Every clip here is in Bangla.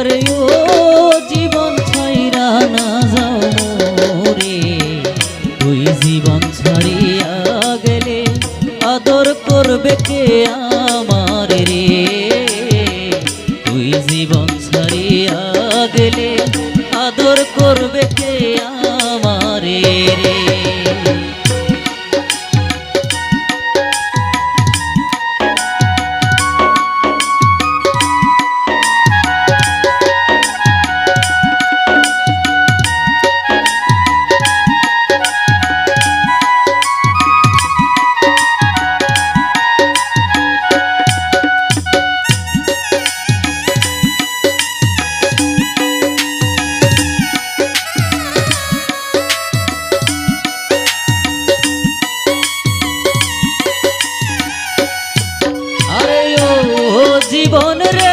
আরে ও জীবন ছাইরা না যাও রে। ওই জীবন ছাড়িয়া গেলে আদর করবে কে জীবন রে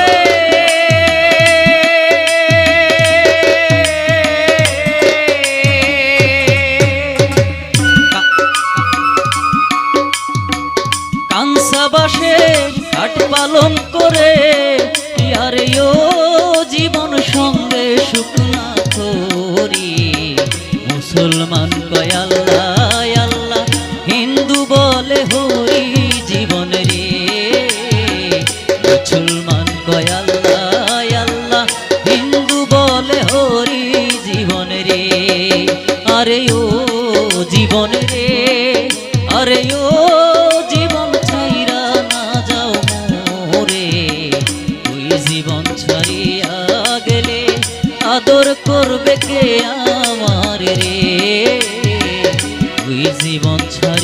জীবন ছাড়া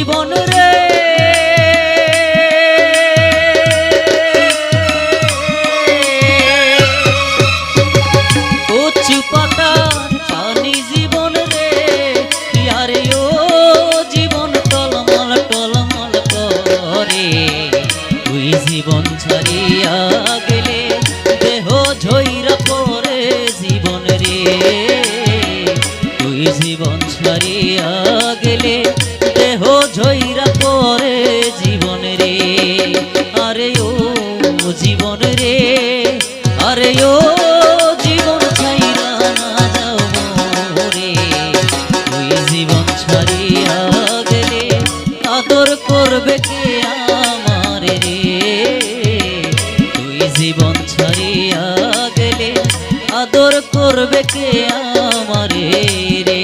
জীবন রে। তোর করবে কে আমারে রে?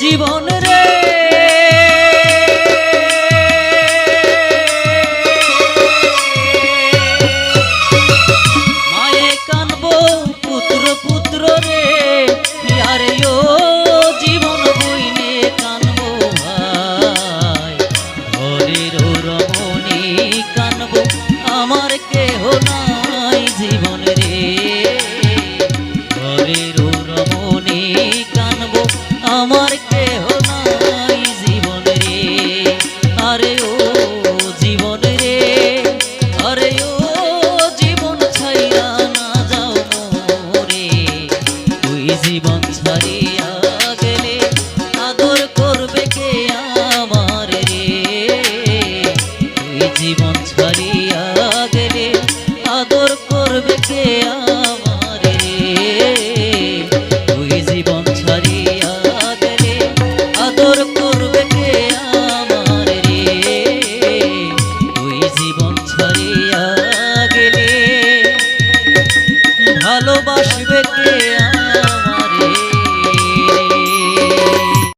জীবনে हरिया